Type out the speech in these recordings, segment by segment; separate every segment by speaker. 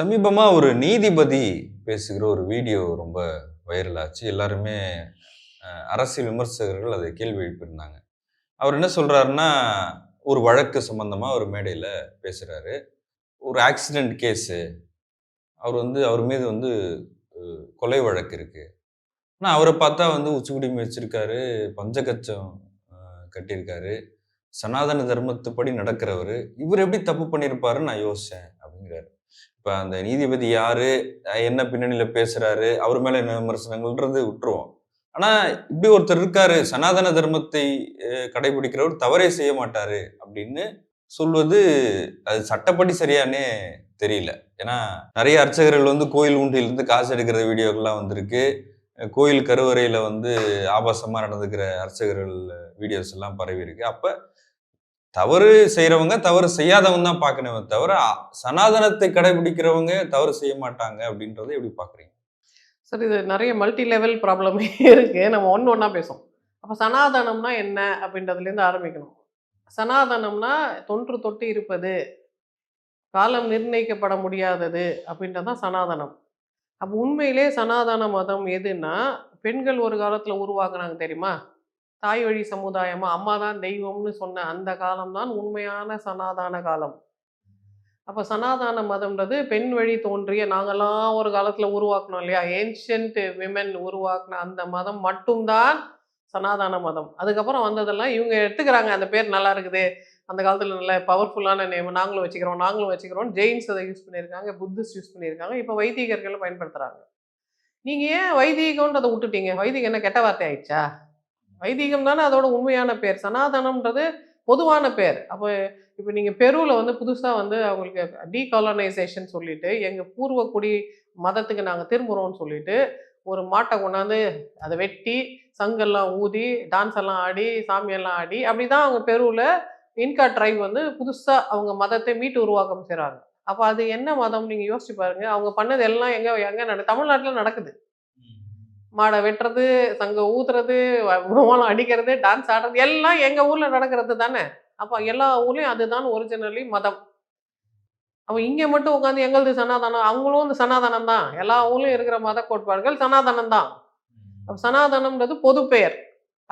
Speaker 1: சமீபமாக ஒரு நீதிபதி பேசுகிற ஒரு வீடியோ ரொம்ப வைரல் ஆச்சு. எல்லாருமே அரசியல் விமர்சகர்கள் அதை கேள்வி எழுப்பியிருந்தாங்க. அவர் என்ன சொல்கிறாருன்னா ஒரு வழக்கு சம்மந்தமாக ஒரு மேடையில் பேசுகிறாரு ஒரு ஆக்சிடெண்ட் கேஸு அவர் வந்து அவர் மீது வந்து கொலை வழக்கு இருக்குது ஆனால் அவரை பார்த்தா வந்து உச்சிக்குடிமை வச்சிருக்காரு பஞ்சகச்சம் கட்டியிருக்காரு. சனாதன தர்மத்துப்படி நடக்கிறவர். இவர் எப்படி தப்பு பண்ணியிருப்பாருன்னு நான் யோசித்தேன் அப்படிங்கிறாரு. இப்போ அந்த நீதிபதி யாரு? என்ன பின்னணியில பேசுறாரு? அவர் மேல என்ன விமர்சனங்கள்ன்றது விட்டுருவோம். ஆனா இப்படி ஒருத்தர் இருக்காரு சனாதன தர்மத்தை கடைபிடிக்கிறவர் தவறே செய்ய மாட்டாரு அப்படின்னு சொல்வது அது சட்டப்படி சரியானே தெரியல. ஏன்னா நிறைய அர்ச்சகர்கள் வந்து கோயில் உண்டியிலிருந்து காசு எடுக்கிற வீடியோக்கெல்லாம் வந்திருக்கு. கோயில் கருவறையில வந்து ஆபாசமா நடந்துக்கிற அர்ச்சகர்கள் வீடியோஸ் எல்லாம் பரவி இருக்கு அப்போ தவறு செய்கிறவங்க தவறு செய்யாதவங்க தான் பார்க்கணுமே தவிர சனாதனத்தை கடைபிடிக்கிறவங்க தவறு செய்ய மாட்டாங்க அப்படின்றத எப்படி பார்க்குறீங்க?
Speaker 2: சார் இது நிறைய மல்டி லெவல் ப்ராப்ளமே இருக்குது நம்ம ஒன்று ஒன்றா பேசுவோம். அப்போ சனாதனம்னா என்ன அப்படின்றதுலேருந்து ஆரம்பிக்கணும். சனாதனம்னா தொன்று தொட்டு இருப்பது காலம் நிர்ணயிக்கப்பட முடியாதது அப்படின்றது தான் சனாதனம். அப்போ உண்மையிலே சனாதன மதம் எதுன்னா பெண்கள் ஒரு காலத்தில் உருவாக்குனாங்க தெரியுமா? தாய் வழி சமுதாயமா? அம்மா தான் தெய்வம்னு சொன்ன அந்த காலம்தான் உண்மையான சனாதான காலம். அப்போ சனாதான மதம்ன்றது பெண் வழி தோன்றிய நாங்கெல்லாம் ஒரு காலத்தில் உருவாக்கணும் இல்லையா? ஏன்ஷியன்ட் விமென் உருவாக்குன அந்த மதம் மட்டும்தான் சனாதான மதம். அதுக்கப்புறம் வந்ததெல்லாம் இவங்க எடுத்துக்கிறாங்க. அந்த பேர் நல்லா இருக்குது. அந்த காலத்தில் நல்ல பவர்ஃபுல்லான நேம் நாங்களும் வச்சுக்கிறோம் நாங்களும் வச்சுக்கிறோம் ஜெயின்ஸ் அதை யூஸ் பண்ணியிருக்காங்க புத்திஸ்ட் யூஸ் பண்ணியிருக்காங்க. இப்போ வைதிகர்களை பயன்படுத்துகிறாங்க நீங்கள் ஏன் வைதீகம்ன்றதை விட்டுட்டீங்க? வைதிகம் என்ன கெட்ட வார்த்தை ஆயிடுச்சா? வைதீகம் தானே அதோட உண்மையான பேர். சனாதனம்ன்றது பொதுவான பேர். அப்போ இப்போ நீங்கள் பெருவில் வந்து புதுசாக வந்து அவங்களுக்கு டீகாலனைசேஷன் சொல்லிட்டு எங்கள் பூர்வக்குடி மதத்துக்கு நாங்கள் திரும்புகிறோம்னு சொல்லிட்டு ஒரு மாட்டை கொண்டாந்து அதை வெட்டி சங்கெல்லாம் ஊதி டான்ஸ் எல்லாம் ஆடி சாமியெல்லாம் ஆடி அப்படி தான் அவங்க பெருவில் இன்கா ட்ரைப் வந்து புதுசாக அவங்க மதத்தை மீட்டு உருவாக்கம் செய்கிறாங்க அப்போ அது என்ன மதம்? நீங்கள் யோசிச்சு பாருங்கள் அவங்க பண்ணது எல்லாம் எங்கே எங்கே நட தமிழ்நாட்டில் நடக்குது. மாடை வெட்டுறது சங்க ஊத்துறது மோளம் அடிக்கிறது டான்ஸ் ஆடுறது எல்லாம் எங்கள் ஊரில் நடக்கிறது தானே? அப்போ எல்லா ஊர்லேயும் அதுதான் ஒரிஜினலி மதம். அப்போ இங்கே மட்டும் உட்காந்து எங்களது சனாதனம்? அவங்களும் இந்த சனாதனம் தான் எல்லா ஊர்லேயும் இருக்கிற மத கோட்பாடுகள் சனாதனம் தான் அப்போ சனாதனம்ன்றது பொது பெயர்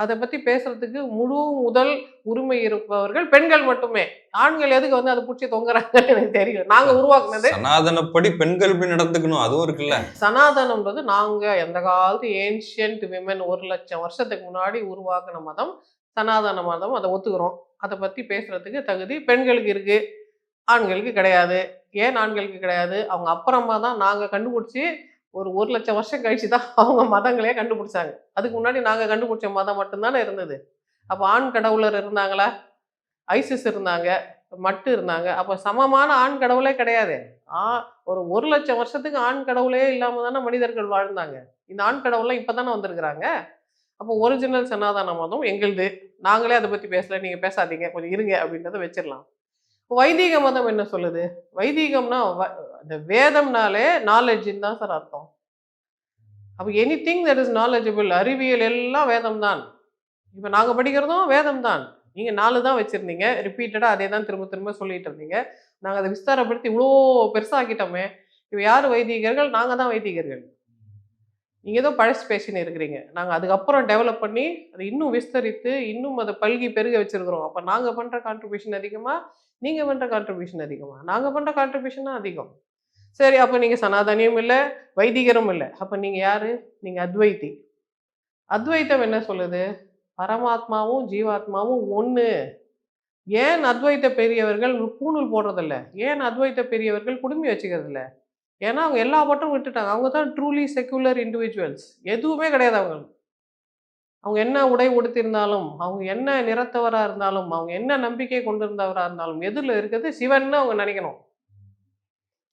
Speaker 2: அதை பற்றி பேசுறதுக்கு முழு முதல் உரிமை இருப்பவர்கள் பெண்கள் மட்டுமே. ஆண்கள் எதுக்கு வந்து அதை பிடிச்சி தொங்குறாங்கன்னு எனக்கு தெரியும். நாங்கள் உருவாக்குனது
Speaker 1: சனாதனப்படி பெண்கள் இப்படி நடந்துக்கணும். அதுவும் இருக்குல்ல.
Speaker 2: சனாதனம்ன்றது நாங்கள் எந்த காலத்து ஏன்ஷியன்ட் விமன் ஒரு லட்சம் வருஷத்துக்கு முன்னாடி உருவாக்கின மதம். சனாதன மதம். அதை ஒத்துக்கிறோம். அதை பற்றி பேசுறதுக்கு தகுதி பெண்களுக்கு இருக்கு. ஆண்களுக்கு கிடையாது. ஏன் ஆண்களுக்கு கிடையாது? அவங்க அப்புறமா தான் நாங்கள் கண்டுபிடிச்சி ஒரு ஒரு லட்சம் வருஷம் கழிச்சு தான் அவங்க மதங்களே கண்டுபிடிச்சாங்க. அதுக்கு முன்னாடி நாங்கள் கண்டுபிடிச்ச மதம் மட்டும்தானே இருந்தது. அப்போ ஆண் கடவுளர் இருந்தாங்களா? ஐசிஸ் இருந்தாங்க மட்டு இருந்தாங்க. அப்போ சமமான ஆண் கடவுளே கிடையாது. ஆ ஒரு ஒரு லட்சம் வருஷத்துக்கு ஆண் கடவுளே இல்லாமல் தானே மனிதர்கள் வாழ்ந்தாங்க. இந்த ஆண் கடவுள்லாம் இப்போ தானே வந்திருக்கிறாங்க. அப்போ ஒரிஜினல் சனாதன மதம் எங்களுது. நாங்களே அதை பற்றி பேசல. நீங்கள் பேசாதீங்க. கொஞ்சம் இருங்க அப்படின்றத வச்சிடலாம். வைதீக மதம் என்ன சொல்லுது? வைதீகம்னா வ- இந்த வேதம்னாலே நாலேஜின்னு தான் சார் அர்த்தம். அப்போ anything that is knowledgeable அறிவியல் எல்லாம் வேதம் தான் இப்போ நாங்கள் படிக்கிறதும் வேதம் தான் நீங்கள் நாலு தான் வச்சுருந்தீங்க. ரிப்பீட்டடாக அதே தான் திரும்ப திரும்ப சொல்லிட்டு இருந்தீங்க. நாங்கள் அதை விஸ்தாரப்படுத்தி இவ்வளோ பெருசாக்கிட்டோமே. இப்போ யார் வைதிகர்கள்? நாங்கள் தான் வைதிகர்கள். நீங்கள் ஏதோ பழசு பேசின்னு இருக்கிறீங்க. நாங்கள் அதுக்கப்புறம் டெவலப் பண்ணி அதை இன்னும் விஸ்தரித்து இன்னும் அதை பல்கி பெருக வச்சுருக்குறோம். அப்போ நாங்கள் பண்ணுற கான்ட்ரிபியூஷன் அதிகமாக நீங்கள் பண்ணுற கான்ட்ரிபியூஷன் அதிகமாக நாங்கள் பண்ணுற கான்ட்ரிபியூஷன் அதிகம். சரி அப்போ நீங்கள் சனாதனியும் இல்லை வைதிகரும் இல்லை. அப்போ நீங்கள் யார்? நீங்கள் அத்வைத்தி அத்வைத்தம் என்ன சொல்லுது? பரமாத்மாவும் ஜீவாத்மாவும் ஒன்று ஏன் அத்வைத்த பெரியவர்கள் பூணூல் போடுறதில்ல? ஏன் அத்வைத்த பெரியவர்கள் குடுமி வச்சுக்கிறதில்ல? ஏன்னா அவங்க எல்லா பட்டும் விட்டுட்டாங்க. அவங்க தான் ட்ரூலி செக்குலர் இண்டிவிஜுவல்ஸ் எதுவுமே கிடையாது அவங்க அவங்க என்ன உடை உடுத்திருந்தாலும் அவங்க என்ன நிறத்தவராக இருந்தாலும் அவங்க என்ன நம்பிக்கை கொண்டிருந்தவராக இருந்தாலும் எதில் இருக்கிறது சிவன்னு அவங்க நினைக்கணும்.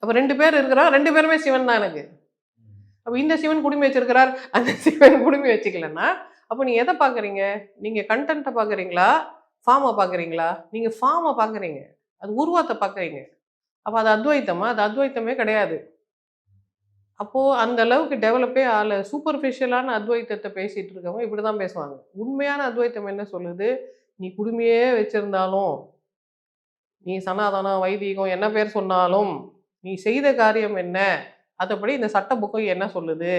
Speaker 2: அப்போ ரெண்டு பேர் இருக்கிறா ரெண்டு பேருமே சிவன் தான் எனக்கு. அப்போ இந்த சிவன் குடுமி வச்சிருக்கிறார். அந்த சிவன் குடுமி வச்சுக்கலன்னா அப்போ நீங்கள் எதை பார்க்குறீங்க நீங்கள் கண்டென்ட்டை பார்க்குறீங்களா ஃபார்மை பார்க்குறீங்களா நீங்கள் ஃபார்மை பார்க்குறீங்க அது உருவத்தை பார்க்குறீங்க அப்போ அது அத்வைத்தமா? அது அத்வைத்தமே கிடையாது. அப்போது அந்த அளவுக்கு டெவலப்பே ஆகல. சூப்பர்ஃபிஷியலான அத்வைத்தத்தை பேசிகிட்டு இருக்கவங்க இப்படி தான் பேசுவாங்க. உண்மையான அத்வைத்தம் என்ன சொல்லுது? நீ குடுமையே வச்சுருந்தாலும் நீ சனாதனம் வைதீகம் என்ன பேர் சொன்னாலும் நீ செய்த காரியம் என்ன? அதப்படி இந்த சட்ட புக்கம் என்ன சொல்லுது?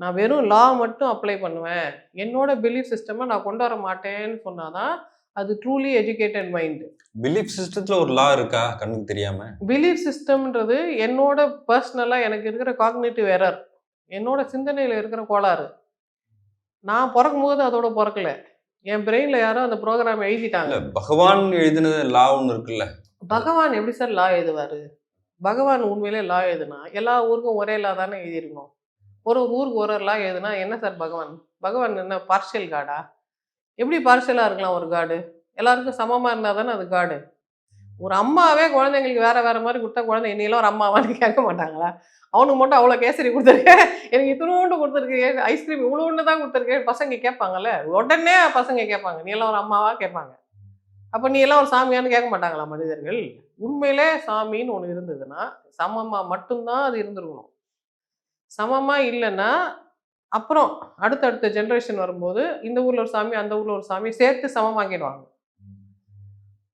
Speaker 2: நான் வெறும் லா மட்டும் அப்ளை பண்ணுவேன். என்னோட பிலீஃப் சிஸ்டமை நான் கொண்டு வர மாட்டேன்னு சொன்னாதான் அது ட்ரூலி எஜுகேட்டட் மைண்ட்
Speaker 1: பிலீஃப் சிஸ்டத்துல ஒரு லா இருக்கா? கண்ணுக்கு தெரியாம?
Speaker 2: பிலீஃப் சிஸ்டம்ன்றது என்னோட பர்சனலாக எனக்கு இருக்கிற காக்னேட்டிவ் எரர் என்னோட சிந்தனையில் இருக்கிற கோளாறு. நான் பிறக்கும் போது அதோட பிறக்கல. என் பிரெயினில் யாரோ அந்த ப்ரோக்ராம் எழுதிட்டாங்க.
Speaker 1: பகவான் எழுதினது லா ஒன்று இருக்குல்ல.
Speaker 2: பகவான் எப்படி சார் லா எழுதுவார்? பகவான் உண்மையிலே லா எழுதுனா எல்லா ஊருக்கும் ஒரே லா தானே எழுதியிருக்கணும் ஒரு ஒரு ஊருக்கு ஒரு ஒரு லா எழுதுனா என்ன சார் பகவான்? பகவான் என்ன பார்ஷியல் காடா எப்படி பார்சலாக இருக்கலாம் ஒரு காடு எல்லாருக்கும் சமமாக இருந்தால் தானே அது காடு ஒரு அம்மாவே குழந்தைங்களுக்கு வேறு வேறு மாதிரி கொடுத்தா குழந்தை என்னையெல்லாம் ஒரு அம்மாவான்னு கேட்க மாட்டாங்களா? அவனுக்கு மட்டும் அவ்வளோ கேசரி கொடுத்துருக்கேன் எனக்கு இத்தினோண்டு கொடுத்துருக்கேன் ஐஸ்கிரீம் இவ்வளோண்டு தான் கொடுத்துருக்கேன் பசங்க கேட்பாங்கல்ல? உடனே பசங்க கேட்பாங்க. நீ எல்லாம் ஒரு அம்மாவாக கேட்பாங்க. அப்போ நீ எல்லாம் ஒரு சாமியான்னு கேட்க மாட்டாங்களா மனிதர்கள்? உண்மையிலே சாமின்னு ஒன்று இருந்ததுன்னா சமமாக மட்டும்தான் அது இருந்திருக்கணும். சமமாக இல்லைன்னா அப்புறம் அடுத்தடுத்த ஜென்ரேஷன் வரும்போது இந்த ஊரில் ஒரு சாமி அந்த ஊரில் ஒரு சாமி சேர்த்து சமமாக்கிடுவாங்க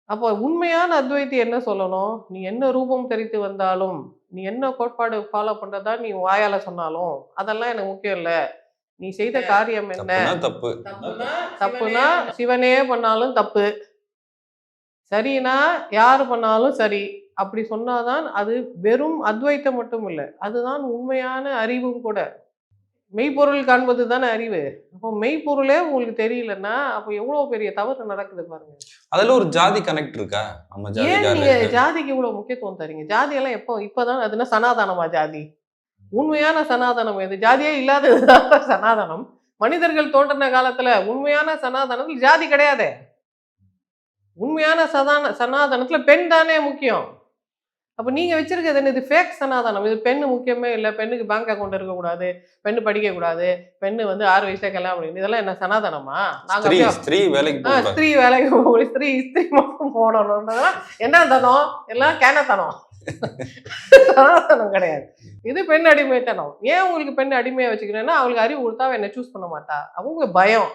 Speaker 2: அப்போ உண்மையான அத்வைத்தி என்ன சொல்லணும்? நீ என்ன ரூபம் தெரித்து வந்தாலும் நீ என்ன கோட்பாடு ஃபாலோ பண்றதா நீ வாயால சொன்னாலும் அதெல்லாம் எனக்கு முக்கியம் இல்ல. நீ செய்த காரியம் என்ன?
Speaker 1: தப்பு.
Speaker 2: தப்புனா சிவனே பண்ணாலும் தப்பு. சரினா யார் பண்ணாலும் சரி. அப்படி சொன்னாதான் அது வெறும் அத்வைத்தம் மட்டும் இல்லை. அதுதான் உண்மையான அறிவும் கூட. மெய்ப்பொருள் காண்பது தானே அறிவு? அப்போ மெய்ப்பொருளே உங்களுக்கு தெரியலன்னா அப்போ எவ்வளவு பெரிய தவறு நடக்குது பாருங்க.
Speaker 1: அதுல ஒரு ஜாதி கனெக்ட் இருக்கா? நம்ம
Speaker 2: ஏன் நீங்க ஜாதிக்கு இவ்வளவு முக்கியத்துவம் தரீங்க? ஜாதி எல்லாம் எப்போ இப்பதான் அதுனா சனாதனமா ஜாதி? உண்மையான சனாதனம் எது? ஜாதியே இல்லாததுதான் சனாதனம். மனிதர்கள் தோன்றின காலத்துல உண்மையான சனாதனத்தில் ஜாதி கிடையாதே. உண்மையான சதான சனாதனத்துல பெண் தானே முக்கியம். அப்ப நீங்க வச்சிருக்கிறது என்ன இது ஃபேக் சனாதனம். இது பெண்ணு முக்கியமே இல்லை. பெண்ணுக்கு பேங்க் அக்கௌண்ட் இருக்கக்கூடாது. பெண்ணு படிக்க கூடாது. பெண்ணு வந்து ஆறு வயசுல கல்யாணம் பண்ணி இதெல்லாம் என்ன சனாதனமா? நாங்க
Speaker 1: ஸ்திரீ வேலைக்கு
Speaker 2: ஸ்திரீ வேலைக்கு போகணும் ஸ்திரீ ஸ்திரீ மட்டும் போடணுன்றதெல்லாம் என்ன தனம்? எல்லாம் கேனத்தனம். சனாதனம் கிடையாது. இது பெண் அடிமைத்தனம். ஏன் உங்களுக்கு பெண் அடிமையை வச்சுக்கிறேன்னா அவளுக்கு அறிவு கொடுத்தா என்ன சூஸ் பண்ண மாட்டா. அவங்க பயம்.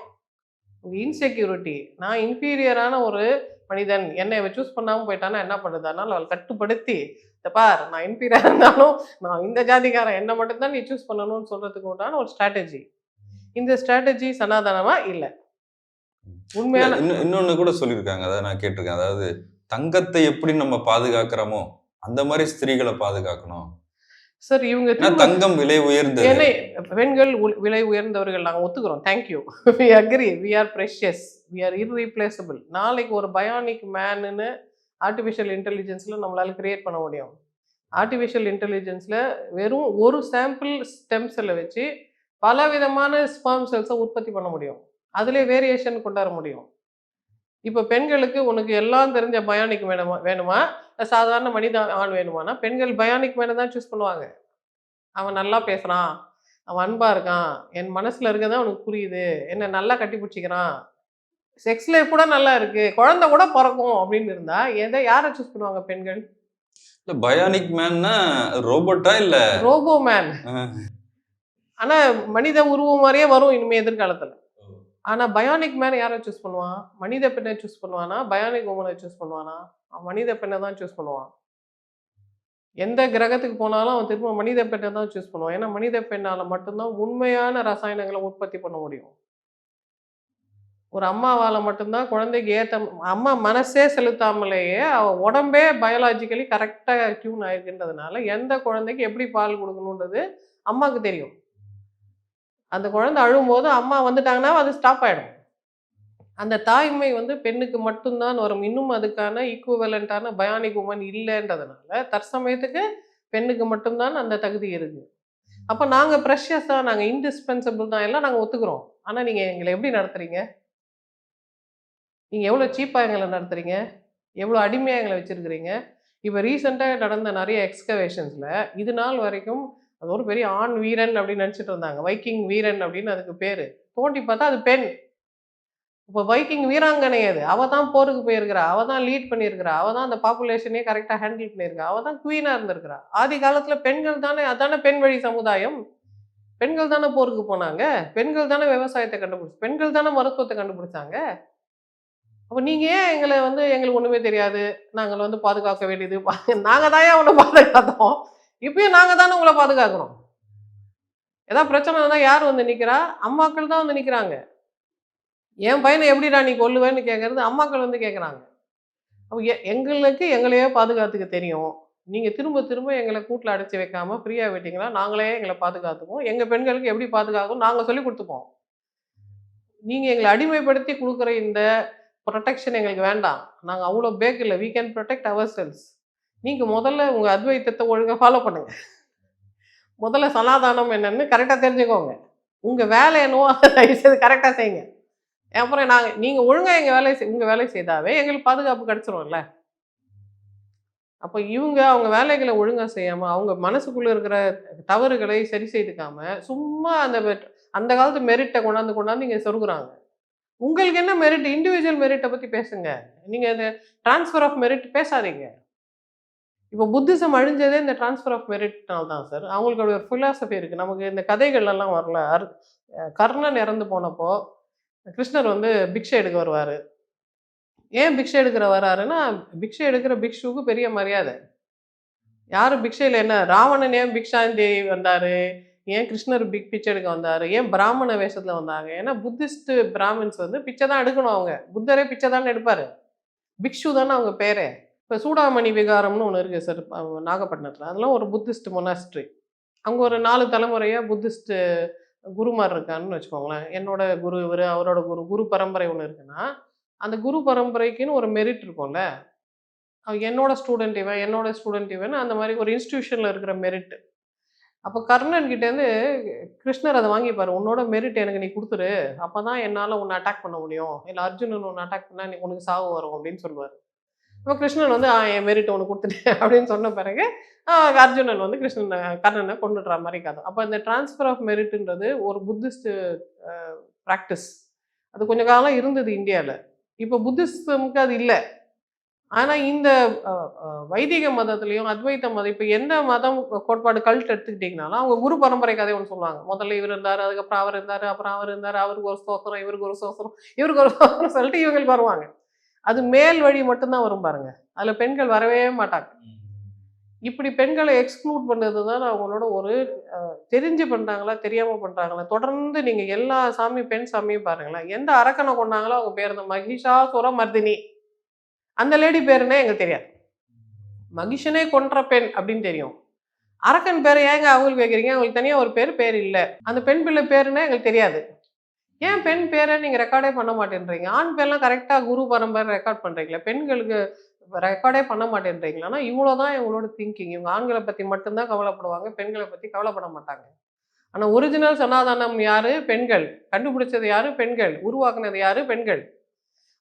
Speaker 2: இன்செக்யூரிட்டி நான் இன்ஃபீரியரான ஒரு மனிதன் என்னை இவ சூஸ் பண்ணாமல் போயிட்டானா என்ன பண்ணுது? அதனால அவள் கட்டுப்படுத்தி இந்த பார் நான் இன்ஃபீரியரா இருந்தாலும் நான் இந்த ஜாதிக்காரன் என்ன மட்டும்தான் நீ சூஸ் பண்ணணும்னு சொல்றதுக்கு உண்டான ஒரு ஸ்ட்ராட்டஜி இந்த ஸ்ட்ராட்டஜி சனாதனமா? இல்லை. உண்மையான
Speaker 1: இன்னும் இன்னொன்னு கூட சொல்லியிருக்காங்க. அதாவது நான் கேட்டிருக்கேன். அதாவது தங்கத்தை எப்படி நம்ம பாதுகாக்கிறோமோ அந்த மாதிரி ஸ்திரீகளை பாதுகாக்கணும்.
Speaker 2: சார் இவங்க
Speaker 1: ஏன்னா தங்கம் விலை உயர்ந்தது.
Speaker 2: என்னை பெண்கள் விலை உயர்ந்தவர்கள் நாங்கள் ஒத்துக்கிறோம். Thank you we agree we are precious we are irreplaceable நாளைக்கு ஒரு பயானிக் மேனுன்னு ஆர்டிஃபிஷியல் இன்டெலிஜென்ஸில் நம்மளால கிரியேட் பண்ண முடியும். ஆர்டிஃபிஷியல் இன்டெலிஜென்ஸில் வெறும் ஒரு சாம்பிள் ஸ்டெம் செல்லை வச்சு பல விதமான ஸ்பாம் செல்ஸை உற்பத்தி பண்ண முடியும். அதிலே வேரியேஷன் கொண்டு வர முடியும். இப்போ பெண்களுக்கு உனக்கு எல்லாம் தெரிஞ்ச பயானிக் வேணுமா வேணுமா? சாதாரண மனித ஆண் வேணுமானா? பெண்கள் பயானிக் மேனை தான் சூஸ் பண்ணுவாங்க. அவன் நல்லா பேசுறான். அவன் அன்பா இருக்கான். என் மனசுல இருக்கதான் அவனுக்கு புரியுது. என்ன நல்லா கட்டி பிடிச்சிக்கிறான் செக்ஸ் லைஃப் கூட நல்லா இருக்கு. குழந்தை கூட பிறக்கும் அப்படின்னு இருந்தா எதை யாரை சூஸ் பண்ணுவாங்க பெண்கள்?
Speaker 1: இல்ல பயானிக் மேன்னா ரோபோட்டா இல்ல?
Speaker 2: ரோபோ மேன் ஆனா மனித உருவம் மாதிரியே வரும் இனிமே எதிர்காலத்துல. ஆனால் பயானிக் மேன் யாரை சூஸ் பண்ணுவான்? மனித பெண்ணை சூஸ் பண்ணுவானா? பயானிக் உமனை சூஸ் பண்ணுவானா? அவன் மனித பெண்ணை தான் சூஸ் பண்ணுவான். எந்த கிரகத்துக்கு போனாலும் அவன் திரும்ப மனித பெண்ணை தான் சூஸ் பண்ணுவான். ஏன்னா மனித பெண்ணால் மட்டும்தான் உண்மையான ரசாயனங்களை உற்பத்தி பண்ண முடியும். ஒரு அம்மாவால் மட்டும்தான் குழந்தைக்கு ஏற்ற அம்மா மனசே செலுத்தாமலேயே அவள் உடம்பே பயாலாஜிக்கலி கரெக்டாக டியூன் ஆயிருக்குன்றதுனால எந்த குழந்தைக்கு எப்படி பால் கொடுக்கணுன்றது அம்மாவுக்கு தெரியும். அந்த குழந்தை அழும்போது அம்மா வந்துட்டாங்கன்னா அது ஸ்டாப் ஆகிடும் அந்த தாய்மை வந்து பெண்ணுக்கு மட்டும்தான் வரும். இன்னும் அதுக்கான ஈக்குவலண்டான பயானிக் உமன் இல்லைன்றதுனால தற்சமயத்துக்கு பெண்ணுக்கு மட்டும்தான் அந்த தகுதி இருக்குது அப்போ நாங்கள் ப்ரெஷியஸ் தான் நாங்கள் இன்டிஸ்பென்சபிள் தான் எல்லாம் நாங்கள் ஒத்துக்கிறோம். ஆனால் நீங்கள் எங்களை எப்படி நடத்துகிறீங்க நீங்கள் எவ்வளோ சீப்பாக எங்களை நடத்துகிறீங்க எவ்வளோ அடிமையாக எங்களை வச்சுருக்கிறீங்க? இப்போ ரீசெண்டாக நடந்த நிறைய எக்ஸ்கவேஷன்ஸில் இது நாள் வரைக்கும் அது ஒரு பெரிய ஆண் வீரன் அப்படின்னு நினச்சிட்டு இருந்தாங்க. வைக்கிங் வீரன் அப்படின்னு அதுக்கு பேர். தோண்டி பார்த்தா அது பெண். இப்போ வைக்கிங் வீராங்கனை அது. அவ தான் போருக்கு போயிருக்கிறா. அவ தான் லீட் பண்ணியிருக்கிறா. அவ தான் அந்த பாப்புலேஷனே கரெக்டாக ஹேண்டில் பண்ணியிருக்கா அவ தான் குவீனாக இருந்திருக்கிறா. ஆதி காலத்தில் பெண்கள் தானே அதானே பெண் வழி சமுதாயம்? பெண்கள் தானே போருக்கு போனாங்க? பெண்கள் தானே விவசாயத்தை கண்டுபிடிச்சு பெண்கள் தானே மருத்துவத்தை கண்டுபிடிச்சாங்க? அப்போ நீங்கள் ஏன் எங்களை வந்து எங்களுக்கு ஒன்றுமே தெரியாது. நாங்கள் வந்து பாதுகாக்க வேண்டியது நாங்கள் தான் ஏன் அவனை பாதுகாத்தோம்? இப்பயும் நாங்கள் தானே உங்களை பாதுகாக்கிறோம் ஏதாவது பிரச்சனை இருந்தால் யார் வந்து நிற்கிறா அம்மாக்கள் தான் வந்து நிற்கிறாங்க என் பையனை எப்படிடா நீ கொல்லுவேன்னு கேட்குறது அம்மாக்கள் வந்து கேட்குறாங்க அப்போ எ- எங்களுக்கு எங்களையே பாதுகாத்துக்க தெரியும். நீங்கள் திரும்ப திரும்ப எங்களை கூட்டில் அடைச்சி வைக்காமல் ஃப்ரீயாக விட்டீங்களா நாங்களே எங்களை பாதுகாத்துக்குவோம் எங்கள் பெண்களுக்கு எப்படி பாதுகாக்கும் நாங்கள் சொல்லி கொடுத்துப்போம். நீங்கள் எங்களை அடிமைப்படுத்தி கொடுக்குற இந்த ப்ரொடெக்ஷன் எங்களுக்கு வேண்டாம். நாங்கள் அவ்வளோ பேக் இல்லை. We can protect our cells நீங்கள் முதல்ல உங்கள் அத்வைத்தத்தை ஒழுங்காக ஃபாலோ பண்ணுங்கள் முதல்ல சனாதானம் என்னென்னு கரெக்டாக தெரிஞ்சுக்கோங்க. உங்கள் வேலை என்னவோ அதை கரெக்டாக செய்யுங்க அப்புறம் நாங்கள் நீங்கள் ஒழுங்காக எங்கள் வேலையை செய் உங்கள் வேலையை செய்தாவே எங்களுக்கு பாதுகாப்பு கிடச்சிரும்ல. அப்போ இவங்க அவங்க வேலைகளை ஒழுங்காக செய்யாமல் அவங்க மனசுக்குள்ளே இருக்கிற தவறுகளை சரி செய்துக்காமல் சும்மா அந்த அந்த காலத்து மெரிட்டை கொண்டாந்து கொண்டாந்து இங்கே சொருகுறாங்க. உங்களுக்கு என்ன மெரிட் இண்டிவிஜுவல் மெரிட்டை பற்றி பேசுங்க. நீங்கள் அந்த ட்ரான்ஸ்ஃபர் ஆஃப் மெரிட் பேசாதீங்க. இப்போ புத்திசம் அழிஞ்சதே இந்த டிரான்ஸ்ஃபர் ஆஃப் மெரிட்னால் தான் சார் அவங்களுக்கு ஒரு ஃபிலாசபி இருக்குது நமக்கு இந்த கதைகள் எல்லாம் வரல. அர் கர்ணன் இறந்து போனப்போ கிருஷ்ணர் வந்து பிக்ஷை எடுக்க வருவார். ஏன் பிக்ஷை எடுக்கிற வராருன்னா பிக்ஷை எடுக்கிற பிக்ஷுவுக்கு பெரிய மரியாதை. யார் பிக்ஷையில் என்ன? ராவணன் ஏன் பிக்ஷாந்தி வந்தார்? ஏன் கிருஷ்ணர் பிக் பிச்சை எடுக்க வந்தார்? ஏன் பிராமண வேஷத்தில் வந்தாங்க? ஏன்னா புத்திஸ்ட் பிராமின்ஸ் வந்து பிச்சை தான் எடுக்கணும் அவங்க. புத்தரே பிச்சை தானே எடுப்பார். பிக்ஷு தானே அவங்க பேரே. இப்போ சூடாமணி விகாரம்னு ஒன்று இருக்குது சார் நாகப்பட்டினத்தில். அதெல்லாம் ஒரு புத்திஸ்ட் மொனாஸ்ட்ரி. அங்கே ஒரு நாலு தலைமுறையாக புத்திஸ்ட்டு குருமார் இருக்கான்னு வச்சுக்கோங்களேன். என்னோட குரு இவர் அவரோட குரு குரு பரம்பரை ஒன்று இருக்குன்னா அந்த குரு பரம்பரைக்குன்னு ஒரு மெரிட் இருக்கும்ல. என்னோட ஸ்டூடெண்ட் இவன் என்னோட ஸ்டூடெண்ட் இவன் அந்த மாதிரி ஒரு இன்ஸ்டியூஷனில் இருக்கிற மெரிட் அப்போ கர்ணன் கிட்டேருந்து கிருஷ்ணர் அதை வாங்கிப்பார். உன்னோட மெரிட் எனக்கு நீ கொடுத்துரு. அப்போ தான் என்னால் உன்னை அட்டாக் பண்ண முடியும். இல்லை அர்ஜுனன் உன்னை அட்டாக் பண்ணால் நீ உனக்கு சாவு வரும். அப்படின்னு சொல்லுவார். இப்போ கிருஷ்ணன் வந்து "ஆ, என் மெரிட் ஒன்று கொடுத்துட்டேன் அப்படின்னு சொன்ன பிறகு அர்ஜுனன் வந்து கிருஷ்ணனை கர்ணனை கொண்டுடுற மாதிரி கதை. அப்போ இந்த டிரான்ஸ்ஃபர் ஆஃப் மெரிட்ன்றது ஒரு புத்திஸ்ட் ப்ராக்டிஸ் அது கொஞ்ச காலம் இருந்தது இந்தியாவில் இப்போ புத்திஸ்டமுக்கு அது இல்லை. ஆனால் இந்த வைதிக மதத்துலேயும் அத்வைத்த மதம் இப்போ எந்த மதம் கோட்பாடு கல்ட் எடுத்துக்கிட்டிங்கனாலும் அவங்க குரு பரம்பரை கதை ஒன்று சொல்லுவாங்க. முதல்ல இவர் இருந்தார் அதுக்கப்புறம் அவர் இருந்தார் அப்புறம் அவர் இருந்தார் அவருக்கு ஒரு சோசரம் இவருக்கு ஒரு சோசரம் இவருக்கு ஒரு சோசரம் சொல்லிட்டு இவங்களுக்கு வருவாங்க. அது மேல் வழி மட்டும்தான் வரும் பாருங்க. அதில் பெண்கள் வரவே மாட்டாங்க. இப்படி பெண்களை எக்ஸ்க்ளூட் பண்ணுறது தான் அவங்களோட ஒரு தெரிஞ்சு பண்ணுறாங்களா தெரியாமல் பண்ணுறாங்களா தொடர்ந்து நீங்கள் எல்லா சாமி பெண் சாமியும் பாருங்களேன். எந்த அரக்கனை கொண்டாங்களோ அவங்க பேர் இந்த மகிஷாசுர மர்தினி. அந்த லேடி பேருனே எங்களுக்கு தெரியாது. மகிஷனே கொன்ற பெண் அப்படின்னு தெரியும். அரக்கன் பேரை ஏங்க அவங்களுக்கு வைக்கிறீங்க அவங்களுக்கு தனியாக ஒரு பேர் பேர் இல்லை. அந்த பெண் பிள்ளை பேருன்னா எங்களுக்கு தெரியாது. ஏன் பெண் பேரை நீங்கள் ரெக்கார்டே பண்ண மாட்டேன்றீங்க? ஆண் பேர்லாம் கரெக்டாக குரு பரம்பரை ரெக்கார்ட் பண்ணுறீங்களா பெண்களுக்கு ரெக்கார்டே பண்ண மாட்டேன்றீங்களான்னா இவ்வளோ தான் இவங்களோட திங்கிங் இவங்க ஆண்களை பற்றி மட்டும்தான் கவலைப்படுவாங்க பெண்களை பற்றி கவலைப்பட மாட்டாங்க. ஆனால் ஒரிஜினல் சனாதனம் யாரு? பெண்கள். கண்டுபிடிச்சது யாரு? பெண்கள். உருவாக்குனது யாரு? பெண்கள்.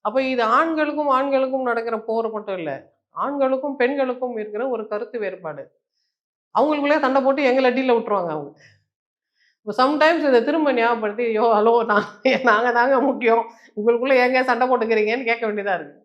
Speaker 2: அப்போ இது ஆண்களுக்கும் ஆண்களுக்கும் நடக்கிற போர் மட்டும் இல்லை ஆண்களுக்கும் பெண்களுக்கும் இருக்கிற ஒரு கருத்து வேறுபாடு. அவங்களுக்குள்ளே சண்டை போட்டு எங்களை அடியில் விட்டுருவாங்க அவங்க. சம்டைம்ஸ் இதை திரும்ப ஞாபகப்படுத்தி ஐயோ ஹலோ நான் நாங்கள் தாங்க முக்கியம். உங்களுக்குள்ளே ஏங்க சண்டை போட்டுக்கிறீங்கன்னு கேட்க வேண்டியதாக இருக்குது